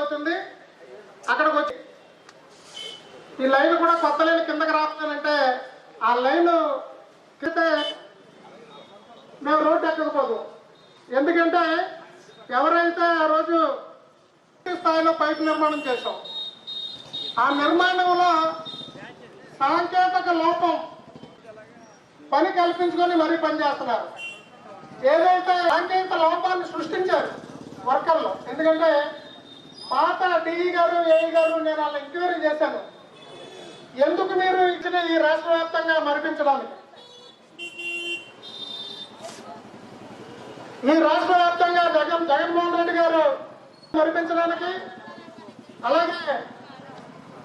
అవుతుంది అక్కడికి వచ్చి ఈ లైన్ కూడా కొత్త లైన్ కిందకి రాస్తానంటే ఆ లైన్ కింద మేము రోడ్ ఎక్కకపోదు. ఎందుకంటే ఎవరైతే ఆ రోజు స్థాయిలో పైపు నిర్మాణం చేశాం ఆ నిర్మాణంలో సాంకేతిక లోపం పని కల్పించుకొని మరీ పనిచేస్తున్నారు ఏదైతే సాంకేతిక లోపాన్ని సృష్టించారు వర్కర్లు ఎందుకంటే పాత డిఈ గారు ఏఈ గారు నేను వాళ్ళ ఎంక్వైరీ చేశాను. ఎందుకు మీరు ఇచ్చిన ఈ రాష్ట్ర వ్యాప్తంగా మరిపించడానికి ఈ రాష్ట్ర వ్యాప్తంగా జగన్ జగన్మోహన్ రెడ్డి గారు మరిపించడానికి అలాగే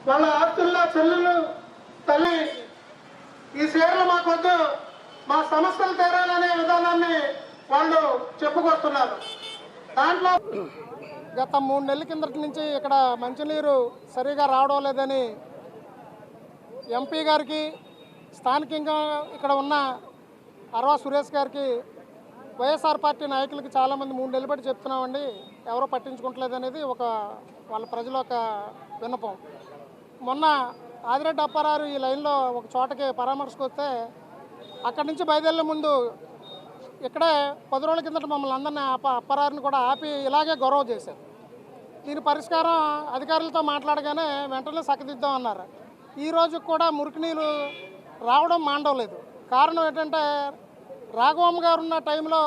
వాళ్ళ ఆస్తుల్లో చెల్లెలు తల్లి ఈ షేర్లు మాకొద్దు మా సమస్యలు తీరాలనే విధానాన్ని వాళ్ళు చెప్పుకొస్తున్నారు. దాంట్లో గత మూడు నెలల కిందటి నుంచి ఇక్కడ మంచినీరు సరిగా రావడం లేదని ఎంపీ గారికి స్థానికంగా ఇక్కడ ఉన్న అరవా సురేష్ గారికి వైఎస్ఆర్ పార్టీ నాయకులకి చాలామంది మూడు నెలలు బట్టి చెప్తున్నామండి ఎవరో పట్టించుకుంటలేదు అనేది ఒక వాళ్ళ ప్రజల ఒక విన్నపం. మొన్న ఆదిరెడ్డి అప్పారారు ఈ లైన్లో ఒక చోటకి పరామర్శకు వస్తే అక్కడి నుంచి బయలుదేరే ముందు ఇక్కడే పది రోజుల కిందట మమ్మల్ని అందరినీ అప్ప కూడా ఆపి ఇలాగే గౌరవ చేశారు. దీని పరిష్కారం అధికారులతో మాట్లాడగానే వెంటనే సక్కదిద్దాం అన్నారు. ఈ కూడా మురికి నీళ్ళు రావడం మాండవలేదు. కారణం ఏంటంటే రాఘవమ్మ గారు ఉన్న టైంలో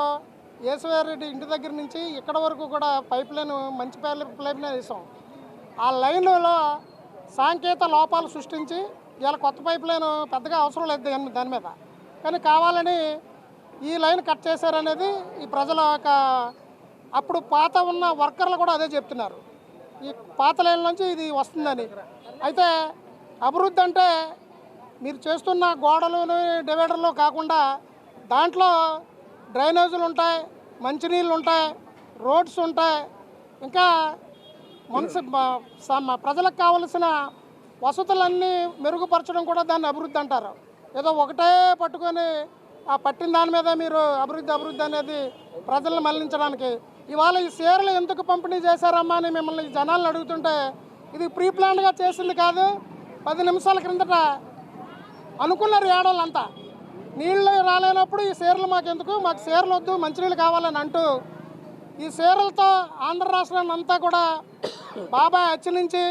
రెడ్డి ఇంటి దగ్గర నుంచి ఇక్కడ వరకు కూడా పైప్ లైన్ మంచి పైప్ లైన్ వేసాం. ఆ లైన్లో సాంకేత లోపాలు సృష్టించి ఇలా కొత్త పైప్ లైన్ పెద్దగా అవసరం లేదు దాని మీద. కానీ కావాలని ఈ లైన్ కట్ చేశారనేది ఈ ప్రజల యొక్క అప్పుడు పాత ఉన్న వర్కర్లు కూడా అదే చెప్తున్నారు. ఈ పాత లైన్ నుంచి ఇది వస్తుందని. అయితే అభివృద్ధి అంటే మీరు చేస్తున్న గోడలు డివైడర్లు కాకుండా దాంట్లో డ్రైనేజీలు ఉంటాయి మంచినీళ్ళు ఉంటాయి రోడ్స్ ఉంటాయి. ఇంకా మనసు ప్రజలకు కావలసిన వసతులన్నీ మెరుగుపరచడం కూడా దాన్ని అభివృద్ధి అంటారు. ఏదో ఒకటే పట్టుకొని ఆ పట్టిన దాని మీద మీరు అభివృద్ధి అభివృద్ధి అనేది ప్రజలను మళ్ళించడానికి. ఇవాళ ఈ షేర్లు ఎందుకు పంపిణీ చేశారమ్మా అని మిమ్మల్ని జనాలను అడుగుతుంటే ఇది ప్రీ ప్లాన్గా చేసింది కాదు. పది నిమిషాల క్రిందట అనుకున్నారు ఏడోళ్ళంతా నీళ్ళు రాలేనప్పుడు ఈ షేర్లు మాకు ఎందుకు మాకు షేర్లు వద్దు మంచినీళ్ళు కావాలని అంటూ ఈ షేర్లతో ఆంధ్ర రాష్ట్రాన్ని అంతా కూడా బాబాయ్ అచ్చి నుంచి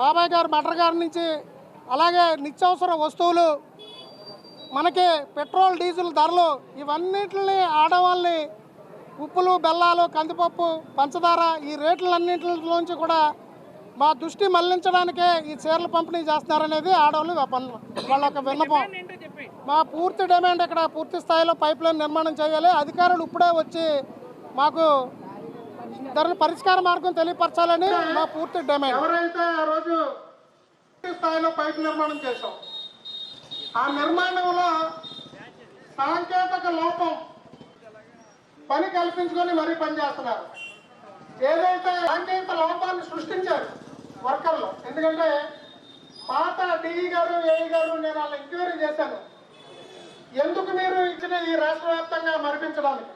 బాబాయ్ గారు మటర్ గారి నుంచి అలాగే నిత్యావసర వస్తువులు మనకి పెట్రోల్ డీజిల్ ధరలు ఇవన్నిటిని ఆడవాళ్ళని ఉప్పులు బెల్లాలు కందిపప్పు పంచదార ఈ రేట్లన్నింటిలోంచి కూడా మా దృష్టి మళ్ళించడానికే ఈ చీరలు పంపిణీ చేస్తున్నారనేది ఆడవాళ్ళు వాళ్ళ యొక్క విన్నపం. మా పూర్తి డిమాండ్ ఇక్కడ పూర్తి స్థాయిలో పైప్ లైన్ నిర్మాణం చేయాలి. అధికారులు ఇప్పుడే వచ్చి మాకు దాని పరిష్కార మార్గం తెలియపరచాలని మా పూర్తి డిమాండ్. ఎవరైతే ఆ రోజు పూర్తి స్థాయిలో పైప్ నిర్మాణం చేశాం ఆ నిర్మాణంలో సాంకేతిక లోపం పని కల్పించుకొని మరీ పనిచేస్తున్నారు ఏదైతే సాంకేతిక లోపాన్ని సృష్టించారు వర్కర్లు ఎందుకంటే పాత డిఈ గారు ఏఈ గారు నేను వాళ్ళ ఎంక్వైరీ చేశాను. ఎందుకు మీరు ఇచ్చిన ఈ రాష్ట్ర వ్యాప్తంగా మరిపించడానికి?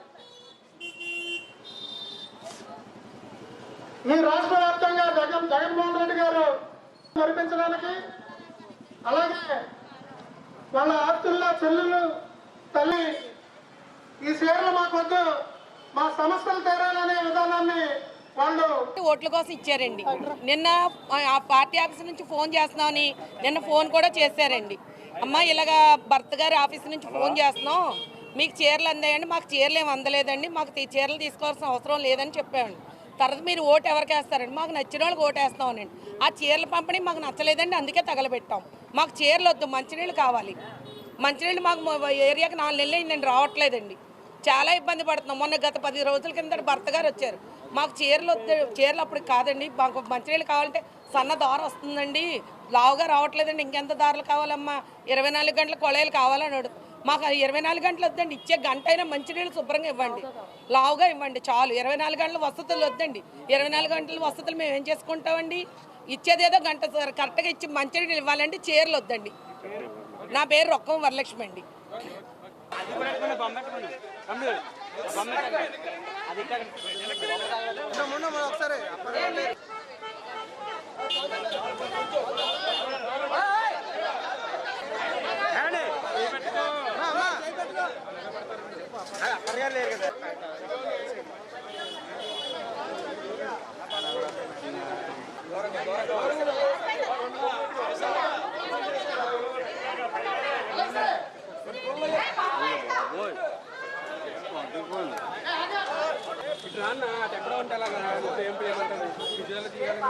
ఈ రాష్ట్ర వ్యాప్తంగా జగన్ జగన్మోహన్ రెడ్డి గారు మరిపించడానికి అలాగే వాళ్ళ ఆస్తుల్లో చెల్లెలు తల్లి ఈ షేర్లు మాకొద్దు మా సమస్యలు తీరాలనే విధానాన్ని వాళ్ళు ఓట్ల కోసం ఇచ్చారండి. నిన్న ఆ పార్టీ ఆఫీస్ నుంచి ఫోన్ చేస్తున్నామని నిన్న ఫోన్ కూడా చేశారండి. అమ్మ ఇలాగా భర్త గారి ఆఫీస్ నుంచి ఫోన్ చేస్తున్నాం. మీకు చీరలు అందాయండి మాకు చీరలు ఏమి అందలేదండి. మాకు ఈ చీరలు తీసుకోవాల్సిన అవసరం లేదని చెప్పామండి. తర్వాత మీరు ఓటు ఎవరికి వేస్తారండి మాకు నచ్చిన వాళ్ళకి ఓటు వేస్తామనండి ఆ చీరల పంపిణీ మాకు నచ్చలేదండి అందుకే తగలబెట్టాం. మాకు చీరలు వద్దు మంచినీళ్ళు కావాలి. మంచినీళ్ళు మాకు ఏరియాకి నాలుగు నెలలు అయిందండి రావట్లేదండి. చాలా ఇబ్బంది పడుతున్నాం. మొన్న గత పది రోజుల కింద భర్త గారు వచ్చారు. మాకు చీరలు వద్దు చీరలు అప్పుడు కాదండి మాకు మంచినీళ్ళు కావాలంటే సన్న దార వస్తుందండి. లావుగా రావట్లేదండి. ఇంకెంత దారులు కావాలమ్మా? ఇరవై నాలుగు గంటల కొళాయిలు కావాలని అడుగు మాకు ఇరవై నాలుగు గంటలు వద్దండి. ఇచ్చే గంట అయినా మంచినీళ్ళు శుభ్రంగా ఇవ్వండి. లావుగా ఇవ్వండి. చాలు. ఇరవై నాలుగు గంటల వసతులు వద్దండి. ఇరవై నాలుగు గంటల వసతులు మేము ఏం చేసుకుంటామండి? ఇచ్చేదేదో గంట కరెక్ట్గా ఇచ్చి మంచినీళ్ళు ఇవ్వాలండి చీరలు వద్దండి. నా పేరు రొక్కం వరలక్ష్మి అండి. అన్న అక్కడ ఉంటే? అలాగా ఏం పేరు విజయాలు తీయాలి